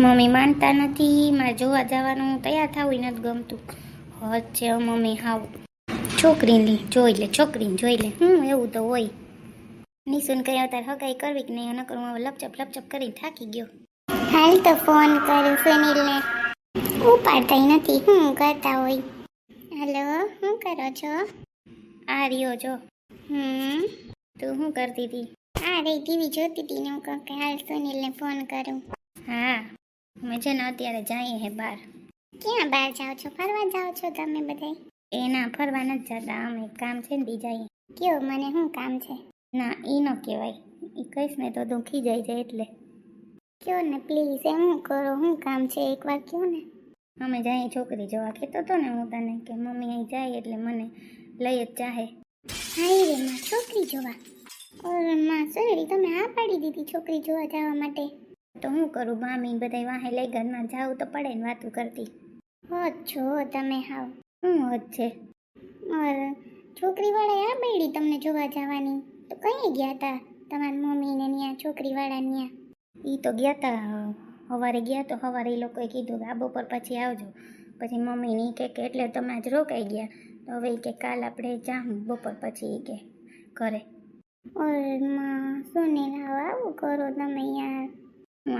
Mummy માનતા નથી, મારે જોવા જવાનું તૈયાર થવું નથી ગમતું. છે મમ્મી, હાવ. છોકરીને જોઈ લે, છોકરીને જોઈ લે. હું એવું તો હોય. નિશુન કઈ અત્યારે હગાઈ કરવી કે નહીં, નકર હું લપચપ લપચપ કરીને થાકી ગયો. હાલ તો ફોન કરું સુનિલને. ઉપાડતા નથી, હું કરતા હોય. હેલો શું કરો છો? આ રહ્યો જો. હમ, તું શું કરતી હતી? આ રે ટીવી જોતી હતી ને હું કહું કે હાલ સુનિલને ફોન કરું. હા. અમે છે ને અત્યારે જઈએ હે બહાર ક્યાં બહાર જાઓ છો? ફરવા જાઓ છો તમે બધા એના ફરવા નથી જતા. અમે કામ છે ને બીજા કયો? મને શું કામ છે? ના ઈ ન કહેવાય. ઈ કહીશ ને તો દુખી જાય છે એટલે. કયો ને પ્લીઝ એમ કરો? શું કામ છે? એકવાર કયો ને. અમે જાય છોકરી જોવા. કહેતો હતો ને હું તને કે મમ્મી અહીં જાય એટલે મને લઈ જ ચાહે હાય રે માં છોકરી જોવા. ઓરમાં સોરી તમે હા પાડી દીધી છોકરી જોવા જવા માટે. તો હું કરું? મામી બધા વાહે લઈ ઘરમાં જાઉં તો પડે ને વાતું કરતી. હોત છો તમે હાવ. હું હોત છે ઓર છોકરીવાળાએ આ બેડી તમને જોવા જવાની? તો કઈ ગયા હતા તમારી મમ્મીને ત્યાં છોકરીવાળા ત્યાં એ તો ગયા હતા સવારે ગયા તો સવારે એ લોકોએ કીધું કે આ બપોર પછી આવજો. પછી મમ્મીની કે એટલે તમે આજ રોકાઈ ગયા. તો હવે કે કાલ આપણે જાઉં બપોર પછી કે ઘરે. ઓરમાં સુનિલ હાવ આવું કરો તમે હું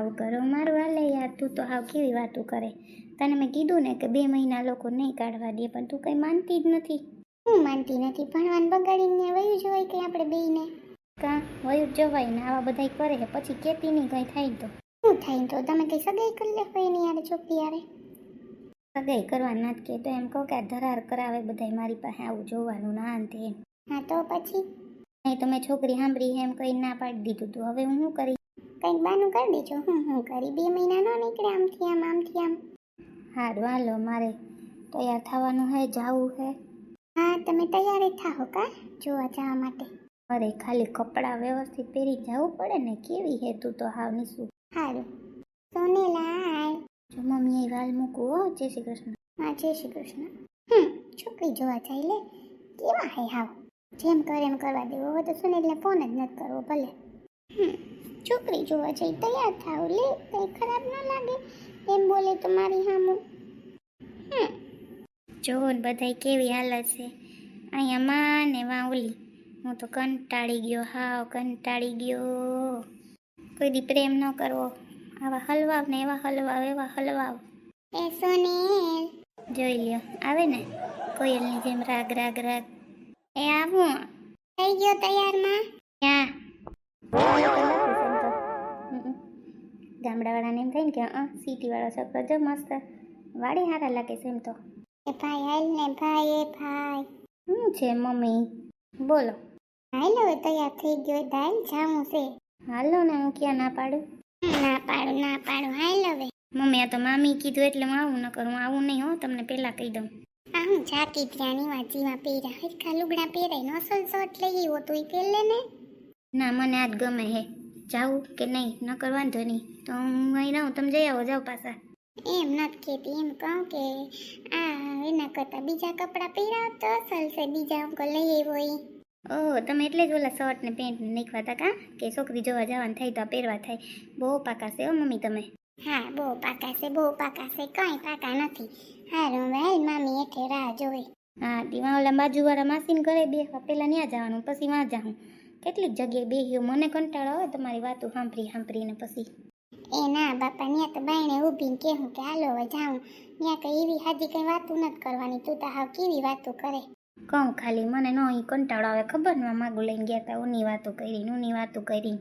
આવું કરો મારવા હાલે યાર તું તો હાવ કેવી વાતું કરે. તને મેં કીધું ને કે બે મહિના લોકો નહીં કાઢવા દે પણ તું કંઈ માનતી જ નથી. હું માનતી નથી ભણવાન બગાડીને વયું જોવાય કે આપણે બેયને? કા વયું જવાય ને આવા બધા કરે છે પછી કેતી નહીં કંઈ થાય તો. શું થાય તો? તમે કંઈ સગાઈ કરી લે હોય એની યાર છોકરી યારે સગાઈ કરવા ના કે તો એમ કહો કે આ ધરાર કરાવે બધાય મારી પાસે આવું જોવાનું ના અંતે હા તો પછી? નહીં તમે છોકરી સાંભળી એમ કઈ ના પાડી દીધું તું. હવે હું શું કરી કંઈક બાનું કરી દેજો. હું હું કરી બે મહિના નો નીકળે આમથી આમ આમથી આમ. હારું હાલો મારે તૈયાર થવાનું હે જાવું હે. હા તમે તૈયાર થાઓ કા જોવા જવા માટે. અરે ખાલી કપડાં વ્યવસ્થિત પહેરી જવું પડે ને કેવી હે તું તો હાવ નીસું. હારું. સોનેલા જો મમ્મી એ વાલ મૂકું હો જય શ્રી કૃષ્ણ. હા જય શ્રી કૃષ્ણ. હમ છોકરી જોવા જાય લે. કેવા હે હાવ. જેમ કરે એમ કરવા દેવો હવે તો સુનિલને ફોન જ નથી કરવો ભલે. હમ. છોકરી જોવા જઈ તૈયાર થાવ લે કંઈ ખરાબ ન લાગે. એમ બોલે તો મારી હામું. જોવો ને બધાય કેવી હાલત છે. અહીંયા માં ને વાવલી હું તો કંટાળી ગયો હાવ કંટાળી ગયો. કોઈ દી પ્રેમ ન કરવો. આવા હલવાવ ને એવા હલવાવ એવા હલવાવ. એ સુનિલ. જોઈ લ્યો આવે ને? કોયલની જેમ રાગ રાગ રાગ. એ આવું. થઈ ગયો તૈયારમાં? ક્યાં ગામડાવાળાને એમ થાય ને કે અ સિટીવાળો છોકરો જો મસ્ત વાડી હારા લાગે છે એમ તો. એ ભાઈ હાલ ને ભાઈ એ ભાઈ. શું છે મમ્મી? બોલો. હાલો તૈયાર થઈ ગયો દાલ જામું છે. હાલો ને હું ક્યાં ના પાડું? ના પાડું ના પાડું હાલ હવે. મમ્મી આ તો મામી કીધું એટલે હું આવું ન કરું આવું નહીં હો તમને પહેલાં કહી દઉં. આ હું જાતી ત્યાંની વાંચીમાં પહેર્યા. હરખા લુગડા પહેરાય નો અસલ શર્ટ લઈ ગયો તું પહેલે ને. ના મને આજ ગમે હે. જાવું કે નહીં ન કરવાનું વાંધો નહીં. તો હું અહીં રહું તમે જઈ આવો જાઓ પાછા. એમ નથી કહેતી એમ કહું કે આ એના કરતાં બીજા કપડાં પહેરાવ તો ચાલશે બીજા અંકો લઈ આવ્યો એ. ઓહ તમે એટલે જ ઓલા શર્ટ ને પેન્ટ નાખવા હતા કા? કે છોકરી જોવા જવાનું થાય તો પહેરવા થાય. બહુ પાકા છે હો મમ્મી તમે. હા બહુ પાકા છે બહુ પાકા છે કંઈ પાકા નથી. હારું વેલ મામી એટલે રાહ જોઈ હા દીવા ઓલા બાજુવાળા માસીને ઘરે બેસવા પહેલાં ત્યાં જવાનું પછી વાં જાઉં. કેટલીક જગ્યાએ બેહ્યો મને કંટાળો આવે તમારી વાતો સાંભળી સાંભળીને પછી. એ ના બાપા ત્યાં તો બાયણે ઊભીને હું કે હાલો હવે જાઉં. ત્યાં કઈ એવી હાજી કઈ વાતું નથી કરવાની. તું તો હાવ કેવી વાતો કરે? કહું ખાલી મને નો ઈ કંટાળો આવે. ખબર ને માગું લઈને ગયા તા ઉની વાતો કરી ઉની વાતો કરી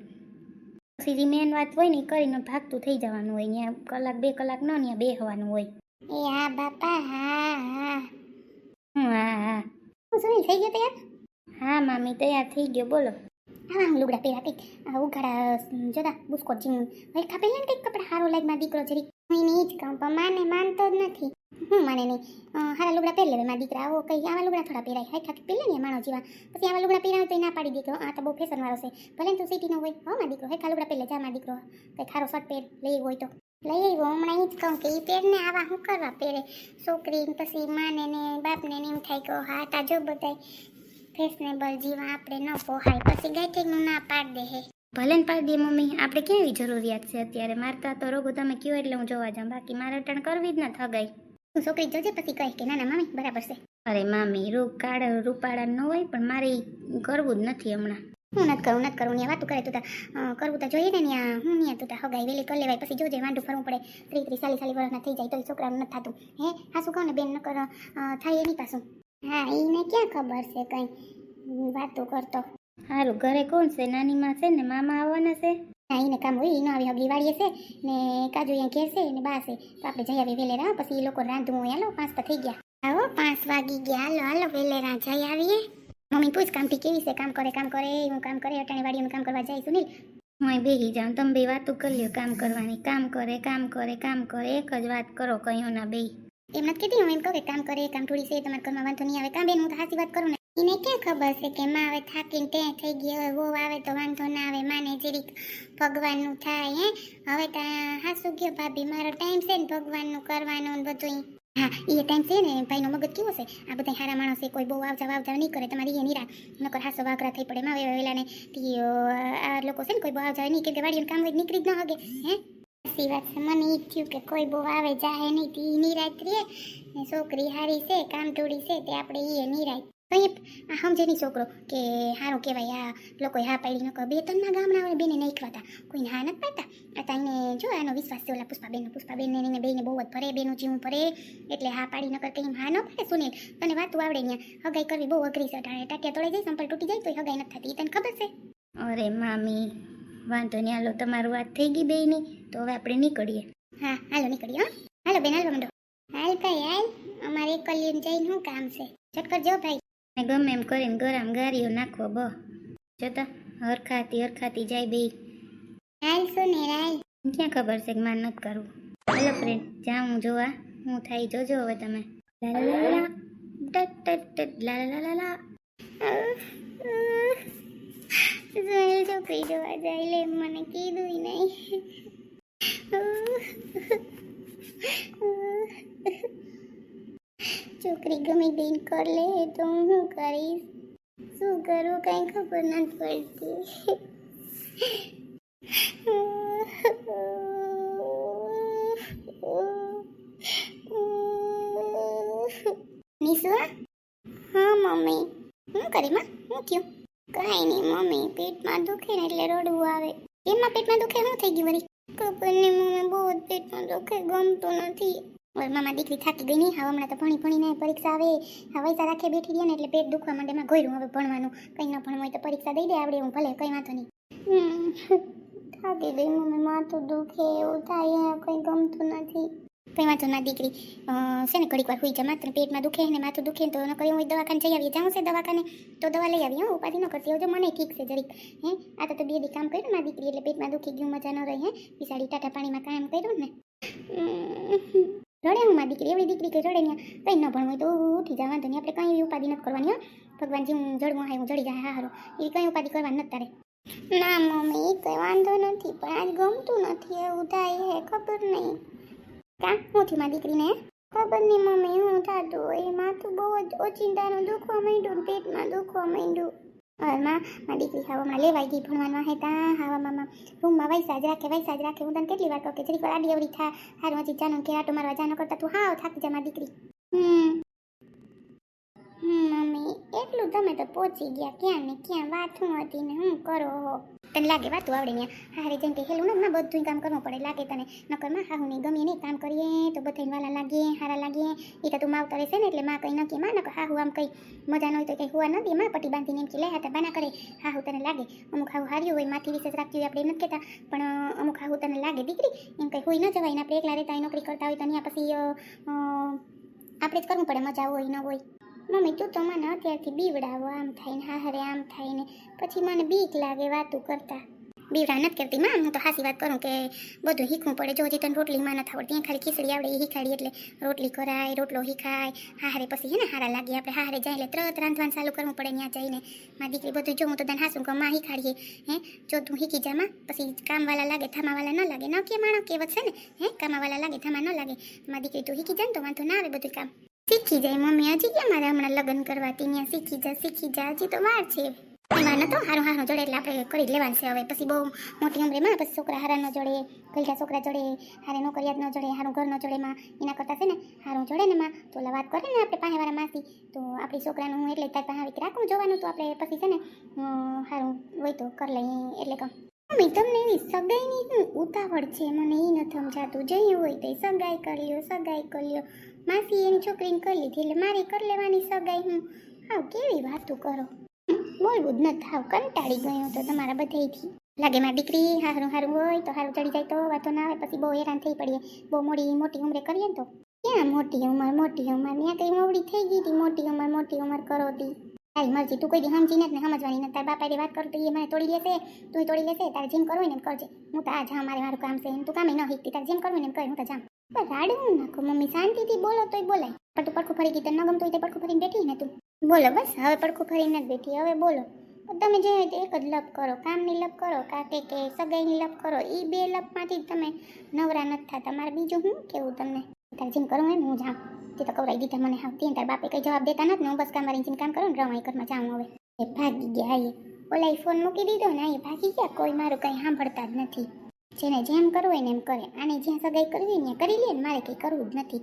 પછી જે મેન વાત હોય ને કરીને ભાગતું થઈ જવાનું હોય. ત્યાં કલાક બે કલાક ન ત્યાં બેહવાનું હોય. એ હા બાપા હા હા. હા હા હું. શું થઈ ગયો તૈયાર? હા મામી તૈયાર થઈ ગયો. બોલો. હા, લુગડા પહેરા કંઈક. ઉઘાડા જરા બુસ્કોટ જીમ હવે ખા ને કંઈક કપડા હારો લાગમાં દીકરો જરી હું ઈ જ કહું, પણ માને માનતો જ નથી. હું માને નહીં. હારા લુગડા પહેરી લેવે મારા દીકરા. આવો કંઈ, આવા લુગડા થોડા પહેરાય. હાઈ ખાકી પહેરે ને માણો જીવા. પછી આવા લુગડા પહેરાવે તો ના પાડી દીકરો આ તો બહુ ફેશન વાળો છે. ભલે તું સિટીનો હોય. હો, મારા દીકરો. હે ખા લુગડા પહેરે જા મારા દીકરો. કઈ ખારો શર્ટ પહેર, લઈ હોય તો. લઈ આવ્યો. હમણાં એ જ કહું કે એ પહેરને આવા શું કરવા પહેરે? છોકરી પછી માને ને બાપને ને એમ થાય કે, હા, તાજો બધાય. ફેશનેબલ જીવા આપણે ન પોહાય. પછી ગાયઠીનું ના પાડ દે ભલે ને પાડી દે મમ્મી આપણે કેવી જરૂરિયાત છે અત્યારે? મારતા તો રોગો તમે કયો એટલે હું જોવા જાઉં. બાકી મારે અટણ કરવી જ ન થગાઈ હું છોકરી જોજે પછી કહે કે ના ના મમ્મી બરાબર છે. અરે મામી રૂપ કાળ રૂપાળા ન હોય પણ મારે કરવું જ નથી હમણાં. હું નથી કરું નથી કરું ને વાતું કરે તું કરવું તો જોઈએ ને ત્યાં હું ને તું હગાઈ વેલી કરી લેવાય પછી જોજે વાંઢું ફરવું પડે. ત્રીસ ત્રીસ ચાલીસ ચાલીસ વર્ષના થઈ જાય તો છોકરાનું નથી થતું. હે? હા શું કહું ને બેન નકર અ, થાય એની પાછું. હા એને ક્યાં ખબર છે કંઈ? વાતો કરતો. સારું ઘરે કોણ છે? નાની માં છે ને મામા આવવાના છે? હા એને કામ હોય એનો આવી હગી વાળીએ છે ને કાજુ અહીંયા ઘેર છે ને બા છે. તો આપણે જઈ આવીએ વેલેરા પછી એ લોકો રાંધવું હોય. હાલો પાંચ તો થઈ ગયા. આવો પાંચ વાગી ગયા. હાલો હાલો વેલેરા જઈ આવીએ. મમ્મી પૂછ કામથી કેવી છે? કામ કરે કામ કરે હું કામ કરે અટાણી વાડીઓનું કામ કરવા જાય સુનિલ હું બેહી જાઉં તમે બે વાતું કરી લ્યો. કામ કરવાની કામ કરે કામ કરે કામ કરે એક જ વાત કરો કયો ના બે એમ નથી કહેતી એમ કહું કે કામ કરે, કામ થોડી છે, તમારા ઘરમાં વાંધો નહીં આવે. કામ બેન, હું તો વાત કરું ને. એને ક્યાં ખબર છે કે માં હવે થાકીને તે થઈ ગઈ, હવે વહુ આવે તો વાંધો ના આવે, માને જરીક ભગવાનનું થાય, હે. હવે ત્યાં હાસુ ગયો ભાભી, મારો ટાઈમ છે ને ભગવાનનું કરવાનું બધું હા એ ટાઈમ છે ને, ભાઈનો મગજ કેવો છે? આ બધા સારા માણસ છે કોઈ બહુ આવજા આવજા નહીં કરે, તમારી એ નિરા નકર હાસો વાઘરા થઈ પડે માવે વેલાને આ લોકો છે ને કોઈ બહુ આવજા નહીં, કેમ કે વાડીનું કામ હોય નીકળી જ ન હગે, હે. સાચી વાત છે. મને ઈ થયું કે કોઈ બહુ આવે જાય નહીં, તી નિરાત રે ને છોકરી હારી છે, કામ ટોળી છે, તે આપણે ઈ નિરાત કઈ આ સમજે નહીં છોકરો કે સારું કહેવાય, આ લોકોએ હા પાડી નકર બે ત્રણના ગામના વાળા બેને નહીં ખવાતા કોઈને હા નથી પાડતા? એને જો આનો વિશ્વાસ છે ઓલા પુષ્પાબેન પુષ્પાબેન ને એને બેને બહુ જ ભરે, બેનું જીવું ભરે, એટલે હા પાડી નકર કંઈ હા ન પાડે સુનિલ? તને વાતું આવડે ત્યાં હગાઈ કરવી બહુ અઘરી છે. અટાણે ટાટિયા તોડે જાય, સંપલ તૂટી જાય તો હગાઈ નથી થતી. ઈ તને ખબર છે? અરે મામી વાંધો નહીં હાલો તમારું વાત થઈ ગઈ બેયની તો હવે આપણે નીકળીએ. હા હાલો નીકળીએ હાલો બેન હાલો મંડો હાલ ભાઈ હાલ. અમારે કલ્યાણ જઈને શું કામ છે? ચટ જો ભાઈ. મેં ગમે એમ કરીને ગરમ ગારીઓ નાખો બ. જોતા હરખાતી હરખાતી જાય બે હાલ સુનેર હાલ. ક્યાં ખબર છે કે માર નથી કરવું? હેલો ફ્રેન્ડ જાઉં જોવા. હું થાય જોજો હવે તમે. લા લા લા લા. ટટ ટટ લાલા લા લા લા લા. સુનિલ છોકરી જોવા જાય લે મને કીધું નહીં છોકરી ગમે બેન કર લે તો હું કરીશ શું કરું કઈ ખબર નથી પડતી નિશુ હા મમ્મી શું કરી માં શું થયું કાંઈ નહીં મમ્મી, પેટમાં દુખે ને એટલે રડવું આવે. એમાં પેટમાં દુખે શું થઈ ગયું વળી ખબર મમ્મી, બહુ પેટમાં દુખે, ગમતું નથી. મામા દીકરી થાકી ગઈ નહીં હવે હમણાં તો ભણી ભણીને પરીક્ષા આવે. હવે વૈસા રાખે બેઠી રહી ને એટલે પેટ દુખવા માટે એમાં ગોયરું હવે ભણવાનું. કંઈ ન ભણવું હોય તો પરીક્ષા દઈ દે આવડે, હું ભલે, કંઈ વાંધો નહીં થાકી ગઈ મમ્મી, માથું દુખે, એવું થાય, કંઈ ગમતું નથી. કંઈ વાંધો ના દીકરી છે ને ઘડીક વાર હોઈ જા માત્ર પેટમાં દુખે ને માથું દુખે તો ન કરી, હું દવાખાને જઈ આવીએ. જાઉં છે દવાખાને, તો દવા લઈ આવીએ, હું, ઉપાધિ ન કરતી હવે મને ઠીક છે જરીક. હે, આ તો બે દી કામ કર્યું મારી દીકરી એટલે પેટમાં દુખી ગયું, મજા ન રહી, હે. બિસાડી ટાટા પાણીમાં કામ કર્યું ને. રડે હું મારી દીકરી, એવડી દીકરી કે રડે ને કંઈ ન ભણવું હોય તો ઉઠી જા, વાંધો નહીં, આપણે કંઈ એવી ઉપાધિ નથી કરવાની, હો. ભગવાન જે હું જડવું હોય હું જડી જાય, હા, હારો. એ કંઈ ઉપાધિ કરવાની નથી તારે. ના, મમ્મી, કંઈ વાંધો નથી, પણ આજ ગમતું નથી, એવું થાય હે ખબર નહીં. કા હું થી મારી દીકરીને. ખબર નહીં મમ્મી, હું થતું હોય. માથું બહુ જ ઓચિંતાનું, દુખવા માંડ્યું પેટમાં દુખવા માંડ્યું. હાલમાં મારી દીકરી હવામાં લેવાય ગઈ ભણવાનું હતા. હાવા મામા રૂમમાં વૈસા જ રાખે, વૈસા જ રાખે. હું તને કેટલી વાર કહું કે જરીક આડી અવડી થા. હારું, હજી જાનું કે આટો મારવા જાનો કરતા તું હાવ થાકી જા મારી દીકરી. હમ. હમ, મમ્મી, એટલું તમે તો પહોંચી ગયા. ક્યાં ને ક્યાં વાત હું હતી ને હું કરો હો? તને લાગે વાતું આવડે ને હારે જેમ કે હેલું ને બધું કામ કરવું પડે, લાગે તને. નકરમાં હા હું ગમે નહીં કામ કરીએ, તો બધાને વાલા લાગીએ હારા લાગીએ એ તો તું માવતરે છે ને, એટલે માં કંઈ નક્કી, માં નકર હાહુ આમ કંઈ મજા ન હોય તો કંઈ હોવા નથી માં પટ્ટી બાંધીને એમ કે, લે હતા બાના કરે. હા હું તને લાગે. અમુક હાવું હાર્યું હોય, માથી વિશે રાખતી હોય, આપણે એમ નથી કહેતા. પણ અમુક હાવું તને લાગે, દીકરી. એમ કંઈ હોય ન જવાય ને, આપણે એકલા રહેતા નોકરી કરતા હોય, તો અહીંયા પછી આપણે જ કરવું પડે, મજા હોય, ન હોય. મમ્મી, તું તો મને અત્યારથી બીવડાવો, આમ થાય ને હા હરે આમ થાય ને પછી મને બીક લાગે વાતું કરતા. બીવડા નથી કરતી. માં, હું તો હાસી વાત કરું કે બધું શીખવું પડે. જો હજી તને રોટલી માં નથી આવડતી ખાલી ખીચડી આવડે, એ શીખાડી એટલે રોટલી કરાય રોટલો શીખાય. હારે પછી હે ને હારા લાગે આપણે. હારે જાય એટલે તરત રાંધવાનું ચાલુ કરવું પડે ત્યાં જઈને. મારી દીકરી બધું જો, હું તો તને હાસું કહું, માં શીખાડીએ. હે, જો તું શીખી જા, માં. પછી કામવાળા લાગે થામાવાળા ન લાગે. ન કે માણો કહેવત છે ને, હે કામવાળા લાગે થામા ન લાગે. મારી દીકરી, તું શીખી જાય ને તો વાંધો ના આવે બધું કામ. શીખી જાય. મમ્મી હજી ક્યાં મારે હમણાં લગ્ન કરવાથી. ત્યાં શીખી જા શીખી જા. હજી તો વાર છે. એમાં નતો હારું હારું જોડે એટલે આપણે કરી જ લેવાનું છે હવે. પછી બહુ મોટી ઉંમરેમાં પછી છોકરા હારા ન જોડે ગઈઢા છોકરા જોડે, હારે નોકરિયાત ન જોડે, હારું ઘર ન જોડે માં. એના કરતા છે ને, હારું જોડે ને માં. તો વાત કરે ને આપણે પાસેવાળા માસી, તો આપણી છોકરાનું હું એટલે તાર પાસે રાખું, જોવાનું તો આપણે પછી છે ને હારું હોય તો કરી લઈએ, એટલે કહું મમ્મી, તમને એવી સગાઈની ઉતાવળ છે? મને એ નથી સમજાતું. જઈ હોય તો સગાઈ કરી લ્યો, સગાઈ કરી લ્યો. માસી એની છોકરીને કરી લીધી એટલે મારે કરી લેવાની સગાઈ હું. આવ કેવી વાતો કરો? બોલવું જ નથી થાવ કંટાળી ગયો તો તમારા બધાથી લાગે મારી દીકરી હારું હારું હોય તો હારું ચડી જાય તો વાતો ના આવે, પછી બહુ હેરાન થઈ પડીએ. બહુ મોડી મોટી ઉંમરે કરીએ ને તો? ક્યાં મોટી ઉંમર મોટી ઉંમર? ત્યાં કઈ મોડી થઈ ગઈ હતી, મોટી ઉંમર મોટી ઉંમર કરો તી તારી મરજી તું કોઈ દી સમજી નથી ને સમજવાની નથી તારા બાપાએ વાત કરું તો એ મને તોડી લેશે, તું તોડી લેશે, તારે જેમ કરવું ને એમ કરજે. હું તો આ જા મારે મારું કામ છે, એમ તું કામે ન શીખતી તારે જેમ કરવું ને એમ હું તો જામ પણ રાડવું નાખો મમ્મી, શાંતિથી બોલો તોય બોલાય. પણ તું પડખું ફરી ગઈ ન ગમતું હોય તો પડખું ફરીને બેઠી ને તું બોલો બસ, હવે પડખું ફરીને જ બેઠી, હવે બોલો. તમે જે હોય તે એક જ લપ કરો, કામની લપ કરો, કા કે સગાઈની લપ કરો એ બે લપમાંથી તમે નવરા નથી થતા. મારે બીજું હું કેવું તમને? તારે જેમ કરું એમ હું જાઉં. તે તો કવરાઈ દીધા મને હાવ. તાર બાપે કઈ જવાબ દેતા નથી ને, હું બસ કામ મારી જેમ કામ કરું ને રવાઈ ઘરમાં જાઉં હવે. એ ભાગી ગયા એ. ઓલા ફોન મૂકી દીધો ને, એ ભાગી ગયા. કોઈ મારું કંઈ સાંભળતા જ નથી. જેને જેમ કરવું હોય ને એમ કરે. આને જ્યાં સગાઈ કરવી ને કરી લે ને, મારે કંઈ કરવું જ નથી.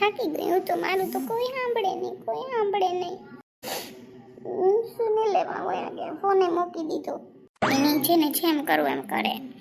થાકી ગયું તો, મારું તો કોઈ સાંભળે નહીં, કોઈ સાંભળે નહીં. હું શું લેવા હોય કે ફોને મૂકી દીધો. એને જેને જેમ કરવું એમ કરે.